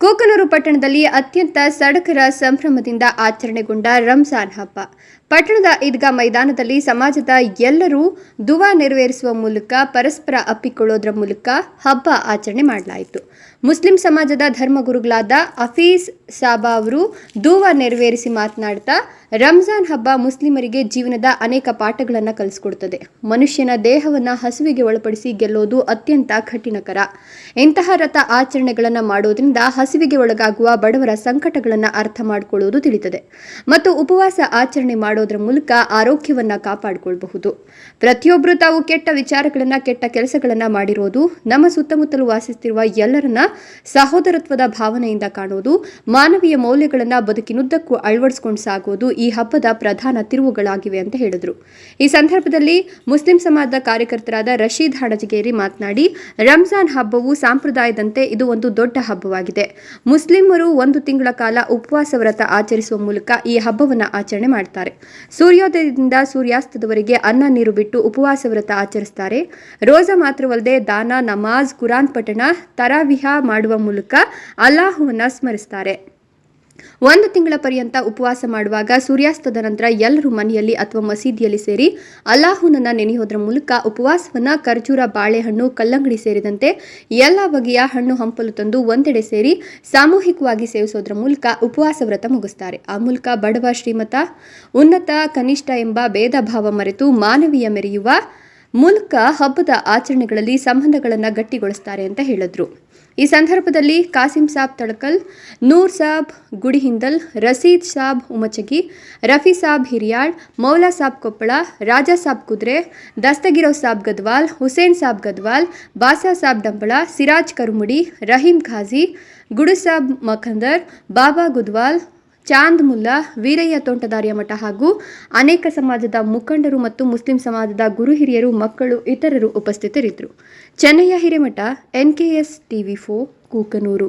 ಕೂಕನೂರು ಪಟ್ಟಣದಲ್ಲಿ ಅತ್ಯಂತ ಸಡಕರ ಸಂಭ್ರಮದಿಂದ ಆಚರಣೆಗೊಂಡ ರಂಜಾನ್ ಹಬ್ಬ. ಪಟ್ಟಣದ ಈದ್ಗಾ ಮೈದಾನದಲ್ಲಿ ಸಮಾಜದ ಎಲ್ಲರೂ ದುವಾ ನೆರವೇರಿಸುವ ಮೂಲಕ ಪರಸ್ಪರ ಅಪ್ಪಿಕೊಳ್ಳೋದ್ರ ಮೂಲಕ ಹಬ್ಬ ಆಚರಣೆ ಮಾಡಲಾಯಿತು. ಮುಸ್ಲಿಂ ಸಮಾಜದ ಧರ್ಮಗುರುಗಳಾದ ಅಫೀಸ್ ಸಾಬಾ ಅವರು ದುವಾ ನೆರವೇರಿಸಿ ಮಾತನಾಡ್ತಾ ರಂಜಾನ್ ಹಬ್ಬ ಮುಸ್ಲಿಮರಿಗೆ ಜೀವನದ ಅನೇಕ ಪಾಠಗಳನ್ನು ಕಲಿಸ್ಕೊಡ್ತದೆ. ಮನುಷ್ಯನ ದೇಹವನ್ನು ಹಸುವಿಗೆ ಒಳಪಡಿಸಿ ಗೆಲ್ಲೋದು ಅತ್ಯಂತ ಕಠಿಣಕರ ಇಂತಹ ರಥ ಆಚರಣೆಗಳನ್ನು ಮಾಡೋದ್ರಿಂದ ಹಸುವಿಗೆ ಒಳಗಾಗುವ ಬಡವರ ಸಂಕಟಗಳನ್ನು ಅರ್ಥ ಮಾಡಿಕೊಳ್ಳುವುದು ತಿಳಿತದೆ. ಮತ್ತು ಉಪವಾಸ ಆಚರಣೆ ಮಾಡೋದ್ರ ಮೂಲಕ ಆರೋಗ್ಯವನ್ನ ಕಾಪಾಡಿಕೊಳ್ಳಬಹುದು ಪ್ರತಿಯೊಬ್ಬರು ತಾವು ಕೆಟ್ಟ ವಿಚಾರಗಳನ್ನ, ಕೆಟ್ಟ ಕೆಲಸಗಳನ್ನ ಮಾಡಿರೋದು, ನಮ್ಮ ಸುತ್ತಮುತ್ತಲು ವಾಸಿಸುತ್ತಿರುವ ಎಲ್ಲರನ್ನ ಸಹೋದರತ್ವದ ಭಾವನೆಯಿಂದ ಕಾಣೋದು, ಮಾನವೀಯ ಮೌಲ್ಯಗಳನ್ನ ಬದುಕಿನುದ್ದಕ್ಕೂ ಅಳವಡಿಸಿಕೊಂಡು ಸಾಗೋದು ಈ ಹಬ್ಬದ ಪ್ರಧಾನ ತಿರುವುಗಳಾಗಿವೆ ಅಂತ ಹೇಳಿದರು. ಈ ಸಂದರ್ಭದಲ್ಲಿ ಮುಸ್ಲಿಂ ಸಮಾಜದ ಕಾರ್ಯಕರ್ತರಾದ ರಶೀದ್ ಹಣಜಗೇರಿ ಮಾತನಾಡಿ ರಂಜಾನ್ ಹಬ್ಬವು ಸಂಪ್ರದಾಯದಂತೆ ಇದು ಒಂದು ದೊಡ್ಡ ಹಬ್ಬವಾಗಿದೆ. ಮುಸ್ಲಿಮರು ಒಂದು ತಿಂಗಳ ಕಾಲ ಉಪವಾಸ ವ್ರತ ಆಚರಿಸುವ ಮೂಲಕ ಈ ಹಬ್ಬವನ್ನು ಆಚರಣೆ ಮಾಡ್ತಾರೆ. ಸೂರ್ಯೋದಯದಿಂದ ಸೂರ್ಯಾಸ್ತದವರೆಗೆ ಅನ್ನ ನೀರು ಬಿಟ್ಟು ಉಪವಾಸ ವ್ರತ ಆಚರಿಸ್ತಾರೆ. ರೋಜಾ ಮಾತ್ರವಲ್ಲದೆ ದಾನ, ನಮಾಜ್, ಕುರಾನ್ ಪಠಣ, ತರಾವಿಹ ಮಾಡುವ ಮೂಲಕ ಅಲ್ಲಾಹುವನ್ನ ಸ್ಮರಿಸ್ತಾರೆ. ಒಂದು ತಿಂಗಳ ಪರ್ಯಂತ ಉಪವಾಸ ಮಾಡುವಾಗ ಸೂರ್ಯಾಸ್ತದ ನಂತರ ಎಲ್ಲರೂ ಮನೆಯಲ್ಲಿ ಅಥವಾ ಮಸೀದಿಯಲ್ಲಿ ಸೇರಿ ಅಲ್ಲಾಹುನನ್ನ ನೆನೆಯೋದ್ರ ಮೂಲಕ ಉಪವಾಸವನ್ನ ಖರ್ಜೂರ, ಬಾಳೆಹಣ್ಣು, ಕಲ್ಲಂಗಡಿ ಸೇರಿದಂತೆ ಎಲ್ಲ ಬಗೆಯ ಹಣ್ಣು ಹಂಪಲು ತಂದು ಒಂದೆಡೆ ಸೇರಿ ಸಾಮೂಹಿಕವಾಗಿ ಸೇವಿಸೋದ್ರ ಮೂಲಕ ಉಪವಾಸ ವ್ರತ ಮುಗಿಸ್ತಾರೆ. ಆ ಮೂಲಕ ಬಡವ ಶ್ರೀಮತ, ಉನ್ನತ, ಕನಿಷ್ಠ ಎಂಬ ಭೇದ ಮರೆತು ಮಾನವೀಯ ಮೆರೆಯುವ ಮೂಲಕ ಹಬ್ಬದ ಆಚರಣೆಗಳಲ್ಲಿ ಸಂಬಂಧಗಳನ್ನು ಗಟ್ಟಿಗೊಳಿಸ್ತಾರೆ ಅಂತ ಹೇಳಿದ್ರು. ಈ ಸಂದರ್ಭದಲ್ಲಿ ಕಾಸಿಂ ಸಾಬ್ ತಳಕಲ್, ನೂರ್ ಸಾಬ್ ಗುಡಿಹಿಂದಲ್, ರಸೀದ್ ಸಾಬ್ ಉಮಚಗಿ, ರಫಿ ಸಾಬ್ ಹಿರಿಯಾಳ್, ಮೌಲಾ ಸಾಬ್ ಕೊಪ್ಪಳ, ರಾಜಾ ಸಾಬ್ ಕುದ್ರೆ, ದಸ್ತಗಿರೋ ಸಾಬ್ ಗದ್ವಾಲ್, ಹುಸೇನ್ ಸಾಬ್ ಗದ್ವಾಲ್, ಬಾಸಾ ಸಾಬ್ ಡಂಬಳ, ಸಿರಾಜ್ ಕರುಮುಡಿ, ರಹೀಂ ಖಾಜಿ ಗುಡುಸಾಬ್ ಮಖಂದರ್, ಬಾಬಾ ಗುದ್ವಾಲ್ ಚಾಂದ್ ಮುಲ್ಲಾ ವೀರಯ್ಯ ತೋಂಟದಾರ್ಯ ಮಠ ಹಾಗೂ ಅನೇಕ ಸಮಾಜದ ಮುಖಂಡರು ಮತ್ತು ಮುಸ್ಲಿಂ ಸಮಾಜದ ಗುರು ಹಿರಿಯರು, ಮಕ್ಕಳು, ಇತರರು ಉಪಸ್ಥಿತರಿದ್ದರು. ಚೆನ್ನಯ್ಯ ಹಿರೇಮಠ, ಎನ್ಕೆಎಸ್ ಟಿವಿ ಫೋ ಕೂಕನೂರು.